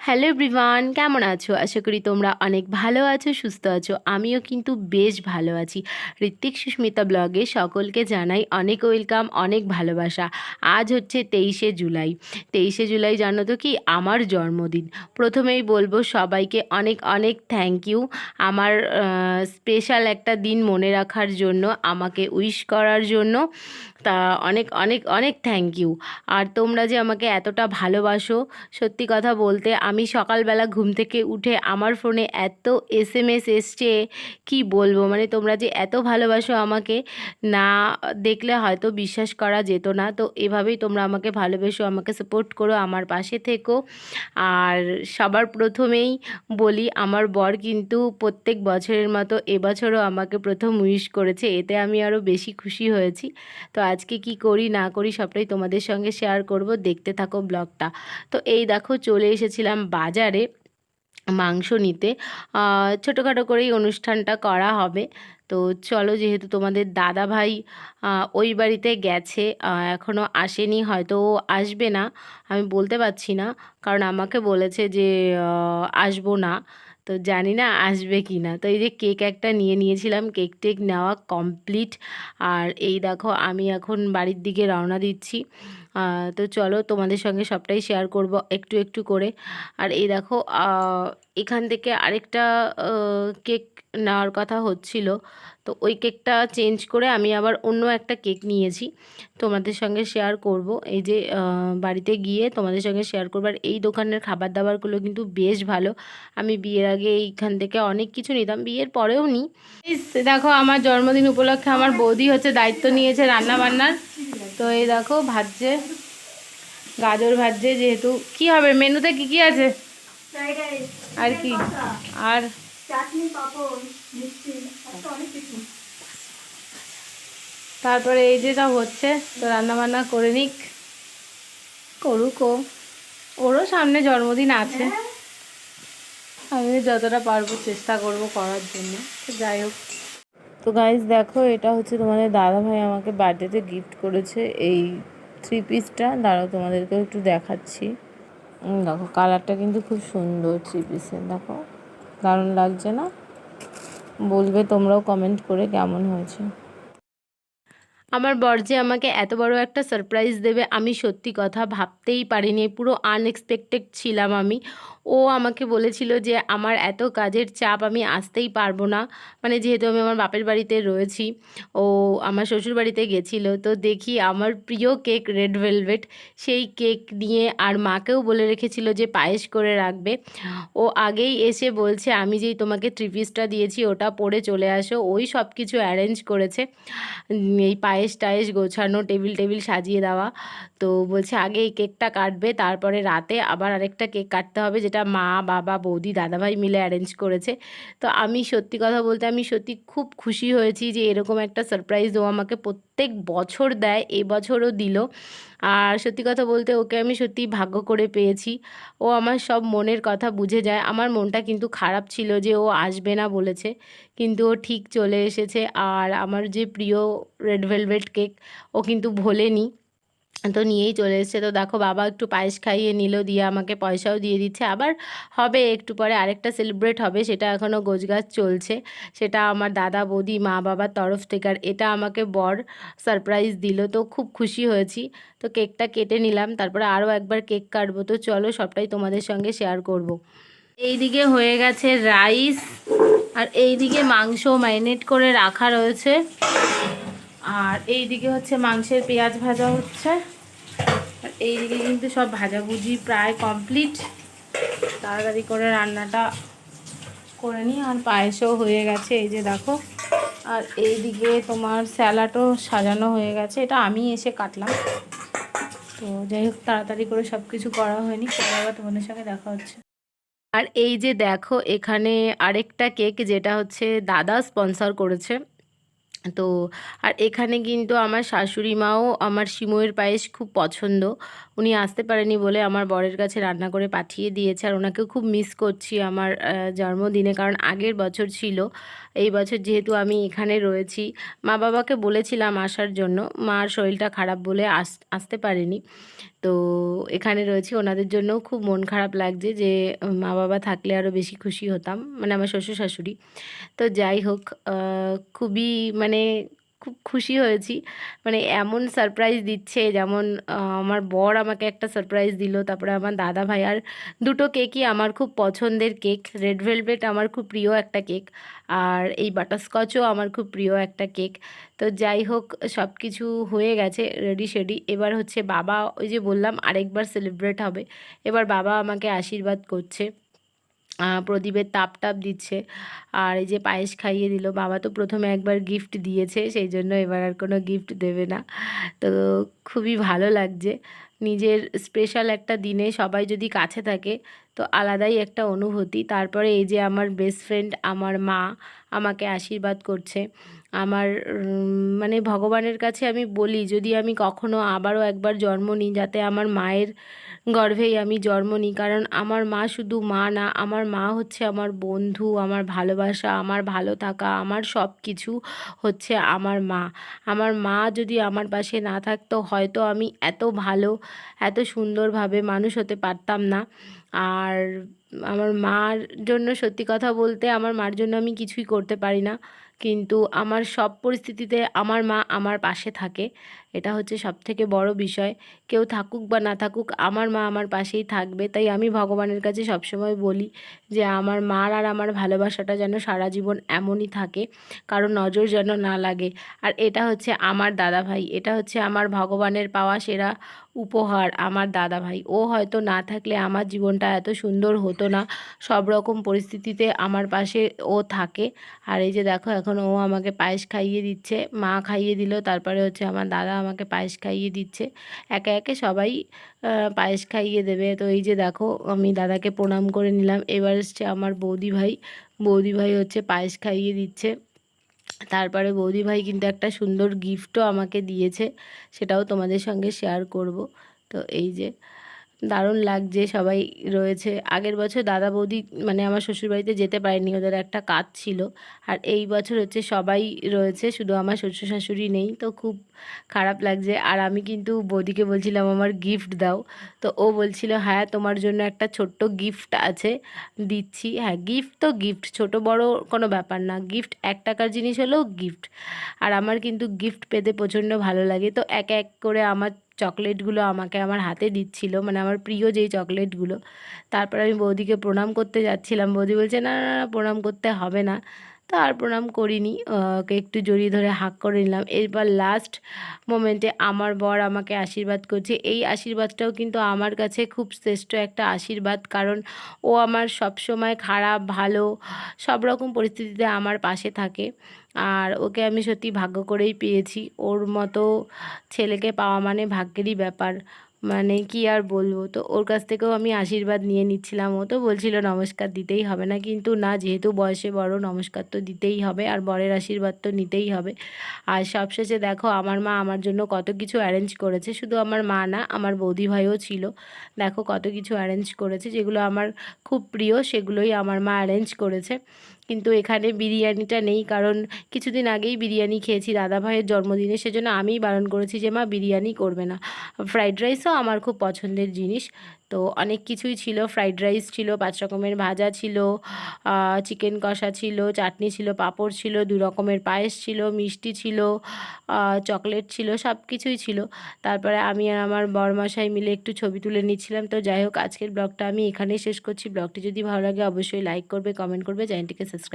Hello everyone, কেমন আছো? আশা করি তোমরা অনেক ভালো আছো, সুস্থ আছো। আমিও কিন্তু বেশ ভালো আছি। ঋত্বিক সুস্মিতা ব্লগে সকলকে জানাই অনেক ওয়েলকাম, অনেক ভালোবাসা। আজ হচ্ছে তেইশে জুলাই। তেইশে জুলাই জানো তো কি? আমার জন্মদিন। প্রথমেই বলব সবাইকে অনেক অনেক থ্যাংক ইউ আমার স্পেশাল একটা দিন মনে রাখার জন্য, আমাকে উইশ করার জন্য। তা অনেক অনেক অনেক থ্যাংক ইউ আর তোমরা যে আমাকে এতটা ভালোবাসো, সত্যি কথা বলতে আমি সকালবেলা ঘুম থেকে উঠে আমার ফোনে এত এস এম এস এসছে, কী বলব? মানে তোমরা যে এত ভালোবাসো আমাকে, না দেখলে হয়তো বিশ্বাস করা যেত না। তো এভাবেই তোমরা আমাকে ভালোবেসো, আমাকে সাপোর্ট করো আমার পাশে থেকো। আর সবার প্রথমেই বলি, আমার বর কিন্তু প্রত্যেক বছরের মতো এবছরও আমাকে প্রথম উইশ করেছে, এতে আমি আরও বেশি খুশি হয়েছি। তো আজকে কি করি, না করি সবটাই তোমাদের সঙ্গে শেয়ার করব। দেখতে থাকো ব্লগটা তো এই দেখো চলে এসেছিলাম বাজারে মাংস নিতে। ছোটোখাটো করেই অনুষ্ঠানটা করা হবে। তো চলো যেহেতু তোমাদের দাদা ভাই ওই বাড়িতে গেছে এখনও আসেনি, হয়তো ও আসবে না। আমি বলতে পারছি না, কারণ আমাকে বলেছে যে আসব না। তো জানি না আসবে কি না। তো এই যে কেক একটা নিয়ে নিয়েছিলাম কেক টেক নেওয়া কমপ্লিট আর এই দেখো আমি এখন বাড়ির দিকে রওনা দিচ্ছি। তো চলো তোমাদের সঙ্গে সবটাই শেয়ার করব একটু একটু করে। আর এই দেখো এখান থেকে আরেকটা কেক নেওয়ার কথা হচ্ছিল। তো ওই কেকটা চেঞ্জ করে আমি আবার অন্য একটা কেক নিয়েছি। তোমাদের সঙ্গে শেয়ার করব। এই যে বাড়িতে গিয়ে তোমাদের সঙ্গে শেয়ার করব। আর এই দোকানের খাবার দাবারগুলো কিন্তু বেশ ভালো। আমি বিয়ের আগে এইখান থেকে অনেক কিছু নিতাম, বিয়ের পরেও নিই দেখো, আমার জন্মদিন উপলক্ষে আমার বৌদি হচ্ছে দায়িত্ব নিয়েছে রান্না বান্নার তো এই দেখো, ভাজছে। গাজর ভাজছে যেহেতু। কি হবে? মেনুতে কি কি আছে? আর কি? আর? তারপরে এই যেটা হচ্ছে তো রান্না বান্না করে নিক। করুক ওরও সামনে জন্মদিন আছে। আমি যতটা পারব চেষ্টা করব করার জন্য তো যাই হোক। তো গাইজ দেখো এটা হচ্ছে তোমাদের দাদা ভাই আমাকে বার্থডেতে গিফট করেছে। এই থ্রি পিসটা দাঁড়াও তোমাদেরকেও একটু দেখাচ্ছি। দেখো কালারটা কিন্তু খুব সুন্দর থ্রি পিসের দেখো। দারুণ লাগছে না? বলবে তোমরাও কমেন্ট করে কেমন হয়েছে। আমার বর যে আমাকে এত বড় একটা সারপ্রাইজ দেবে, আমি সত্যি কথা ভাবতেই পারিনি, পুরো আনএক্সপেক্টেড ছিলাম আমি। ও আমাকে বলেছিল যে আমার এত কাজের চাপ আমি আসতেই পারব না মানে যেহেতু আমি আমার বাপের বাড়িতে রয়েছি, ও আমার শ্বশুর বাড়িতে গেছিল, তো দেখি আমার প্রিয় কেক রেড ভেলভেট সেই কেক নিয়ে আর মাকেও বলে রেখেছিল যে পায়েস করে রাখবে। ও আগেই এসে বলছে, আমি যেই তোমাকে থ্রি পিসটা দিয়েছি, ওটা পরে চলে আসো। ওই সব কিছু অ্যারেঞ্জ করেছে এই পায়েস টায়েস গোছানো, টেবিল টেবিল সাজিয়ে দেওয়া। তো বলছে, আগে এই কেকটা কাটবে, তারপরে রাতে আবার আরেকটা কেক কাটতে হবে, যেটা মা, বাবা, বৌদি, দাদাভাই মিলে অ্যারেঞ্জ করেছে। তো আমি সত্যি কথা বলতে, আমি সত্যি খুব খুশি হয়েছি যে এরকম একটা সারপ্রাইজ ও আমাকে বছর দেয় এবছরও দিল। আর সত্যি কথা বলতে ওকে আমি সত্যি ভাগ্য করে পেয়েছি। ও আমার সব মনের কথা বুঝে যায়। আমার মনটা কিন্তু খারাপ ছিল যে ও আসবে না বলেছে, কিন্তু ও ঠিক চলে এসেছে। আর আমার যে প্রিয় রেড ভেলভেট কেক ও কিন্তু ভোলেনি। তো নিয়েই চলে এসেছে। তো দেখো বাবা একটু পায়েস খাইয়ে নিল, দিয়ে আমাকে পয়সাও দিয়ে দিচ্ছে। আবার হবে, একটু পরে আরেকটা সেলিব্রেট হবে, সেটা এখনও গোছগাছ চলছে। সেটা আমার দাদা, বৌদি, মা বাবার তরফ থেকে। আর এটা আমাকে বর সারপ্রাইজ দিল, তো খুব খুশি হয়েছি। তো কেকটা কেটে নিলাম, তারপরে আরও একবার কেক কাটবো। তো চলো সবটাই তোমাদের সঙ্গে শেয়ার করব। এইদিকে হয়ে গেছে রাইস আর এইদিকে মাংস ম্যারিনেট করে রাখা রয়েছে। আর এই দিকে হচ্ছে মাংসের পেঁয়াজ ভাজা হচ্ছে। আর এই দিকে কিন্তু সব ভাজাভুজি প্রায় কমপ্লিট। তাড়াতাড়ি করে রান্নাটা করে নিই। আর পায়েসও হয়ে গেছে, এই যে দেখো। আর এই দিকে তোমার স্যালাডও সাজানো হয়ে গেছে। এটা আমি এসে কাটলাম। তো যাই হোক, তাড়াতাড়ি করে সব কিছু করা হয়নি। পরে আবার তোমাদের সঙ্গে দেখা হচ্ছে। আর এই যে দেখো, এখানে আরেকটা কেক যেটা হচ্ছে দাদা স্পন্সর করেছে। তো আর এখানে কিন্তু আমার শাশুড়ি মাও আমার সিমইয়ের পায়েস খুব পছন্দ। উনি আসতে পারেনি বলে আমার বরের কাছে রান্না করে পাঠিয়ে দিয়েছে আর ওনাকেও খুব মিস করছি আমার জন্মদিনে। কারণ আগের বছর ছিল, এই বছর যেহেতু আমি এখানে রয়েছি, মা বাবাকে বলেছিলাম আসার জন্য, মার শরীরটা খারাপ বলে আস, আসতে পারেনি। তো এখানে রয়েছি, ওনাদের জন্য খুব মন খারাপ লাগছে যে, মা বাবা থাকলে আরও বেশি খুশি হতাম মানে আমার শ্বশুর শাশুড়ি। তো যাই হোক খুবই মানে খুব খুশি হয়েছি। মানে এমন সারপ্রাইজ দিচ্ছে যেমন আমার বর আমাকে একটা সারপ্রাইজ দিল, তারপরে আমার দাদা ভাই, আর দুটো কেকই আমার খুব পছন্দের কেক রেড ভেলভেট আমার খুব প্রিয় একটা কেক আর এই বাটারস্কচও আমার খুব প্রিয় একটা কেক তো যাই হোক সব কিছু হয়ে গেছে রেডি শেডি এবার হচ্ছে বাবা, ওই যে বললাম, আরেকবার সেলিব্রেট হবে। এবার বাবা আমাকে আশীর্বাদ করছে। প্রদীপের তাপ টাপ দিচ্ছে। আর এই যে পায়েস খাইয়ে দিল, বাবা তো প্রথমে একবার গিফট দিয়েছে, সেই জন্য এবার আর কোনো গিফট দেবে না। তো খুবই ভালো লাগছে। নিজের স্পেশাল একটা দিনে সবাই যদি কাছে থাকে, তো আলাদাই একটা অনুভূতি। তারপরে এই যে আমার বেস্ট ফ্রেন্ড আমার মা আমাকে আশীর্বাদ করছে। আমার মানে ভগবানের কাছে আমি বলি, যদি আমি কখনো আবারও একবার জন্ম নিই, যাতে আমার মায়ের গর্ভেই আমি জন্ম নিই। কারণ আমার মা শুধু মা না, আমার মা হচ্ছে আমার বন্ধু, আমার ভালোবাসা, আমার ভালো থাকা, আমার সব কিছু হচ্ছে আমার মা। আমার মা যদি আমার পাশে না থাকতো, হয়তো আমি এত ভালো এত সুন্দরভাবে মানুষ হতে পারতাম না। আর আমার মার জন্য সত্যি কথা বলতে আমার মার জন্য আমি কিছুই করতে পারি না। কিন্তু আমার সব পরিস্থিতিতে আমার মা আমার পাশে থাকে। এটা হচ্ছে সবথেকে বড় বিষয়। কেউ থাকুক বা না থাকুক, আমার মা আমার পাশেই থাকবে। তাই আমি ভগবানের কাছে সবসময় বলি যে, আমার মার আর আমার ভালোবাসাটা যেন সারা জীবন এমনই থাকে, কারও নজর যেন না লাগে। আর এটা হচ্ছে আমার দাদা ভাই এটা হচ্ছে আমার ভগবানের পাওয়া সেরা উপহার আমার দাদা ভাই ও হয়তো না থাকলে আমার জীবনটা এত সুন্দর হতো। না, সব রকম পরিস্থিতিতে আমার পাশে ও থাকে। আর এই যে দেখো, এখন ও আমাকে পায়েস খাইয়ে দিচ্ছে, মা খাইয়ে দিল, তারপরে হচ্ছে আমার দাদা আমাকে পায়েস খাইয়ে দিচ্ছে। একে একে সবাই পায়েস খাইয়ে দেবে। তো এই যে দেখো, আমি দাদাকে প্রণাম করে নিলাম। এবার এসছে আমার বৌদি ভাই। বৌদি ভাই হচ্ছে পায়েস খাইয়ে দিচ্ছে। তারপরে বৌদি ভাই কিন্তু একটা সুন্দর গিফটও আমাকে দিয়েছে, সেটাও তোমাদের সঙ্গে শেয়ার করব। তো এই যে দারুণ লাগছে, সবাই রয়েছে। আগের বছর দাদা বৌদি মানে আমার শ্বশুরবাড়িতে যেতে পারেনি ওদের একটা কাজ ছিল। আর এই বছর হচ্ছে সবাই রয়েছে, শুধু আমার শ্বশুর শাশুড়ি নেই, তো খুব খারাপ লাগছে। আর আমি কিন্তু বৌদিকে বলছিলাম, আমার গিফট দাও। তো ও বলছিল হ্যাঁ তোমার জন্য একটা ছোট্ট গিফট আছে, দিচ্ছি। হ্যাঁ গিফট তো গিফট ছোট বড় কোনো ব্যাপার না। গিফট এক টাকার জিনিস হলেও গিফট আর আমার কিন্তু গিফট পেতে প্রচণ্ড ভালো লাগে। তো এক এক করে আমার চকলেটগুলো আমাকে আমার হাতে দিচ্ছিল মানে আমার প্রিয় যেই চকলেটগুলো। তারপর আমি বৌদিকে প্রণাম করতে যাচ্ছিলাম। বৌদি বলছে, না না না, প্রণাম করতে হবে না। তো আর প্রণাম করিনি ওকে একটু জড়িয়ে ধরে হাক করে নিলাম। এরপর লাস্ট মোমেন্টে আমার বর আমাকে আশীর্বাদ করছে। এই আশীর্বাদটাও কিন্তু আমার কাছে খুব শ্রেষ্ঠ একটা আশীর্বাদ, কারণ ও আমার সব সময় খারাপ, ভালো, সব রকম পরিস্থিতিতে আমার পাশে থাকে। আর ওকে আমি সত্যি ভাগ্য করেই পেয়েছি। ওর মতো ছেলেকে পাওয়া মানে ভাগ্যেরই ব্যাপার। মানে কি আর বলব? তো ওর কাছ থেকেও আমি আশীর্বাদ নিয়ে নিচ্ছিলাম। ও তো বলছিল, নমস্কার, দিতেই হবে না। কিন্তু না, যেহেতু বয়সে বড়, নমস্কার তো দিতেই হবে আর বরের আশীর্বাদ তো নিতেই হবে। আর সবশেষে দেখো, আমার মা আমার জন্য কত কিছু অ্যারেঞ্জ করেছে। শুধু আমার মা না, আমার বৌদি ভাইও ছিল। দেখো কত কিছু অ্যারেঞ্জ করেছে। যেগুলো আমার খুব প্রিয়, সেগুলোই আমার মা অ্যারেঞ্জ করেছে। কিন্তু এখানে বিরিয়ানিটা নেই, কারণ কিছুদিন আগেই বিরিয়ানি খেয়েছি দাদা ভাইয়ের জন্মদিনে, সেজন্য আমিই বারণ করেছি যে, মা, বিরিয়ানি করবে না। ফ্রাইড রাইসও আমার খুব পছন্দের জিনিস। তো অনেক কিছুই ছিল। ফ্রাইড রাইস ছিল, পাঁচ রকমের ভাজা ছিল চিকেন কষা ছিল, চাটনি ছিল, পাঁপড় ছিল, দু রকমের পায়েস ছিল, মিষ্টি ছিল চকলেট ছিল, সব কিছুই ছিল। তারপরে আমি আর আমার বরমশাই মিলে একটু ছবি তুলে নিচ্ছিলাম। তো যাই হোক, আজকের ব্লগটা আমি এখানেই শেষ করছি। ব্লগটি যদি ভালো লাগে, অবশ্যই লাইক করবে কমেন্ট করবে, চ্যানেলটিকে সাবস্ক্রাইব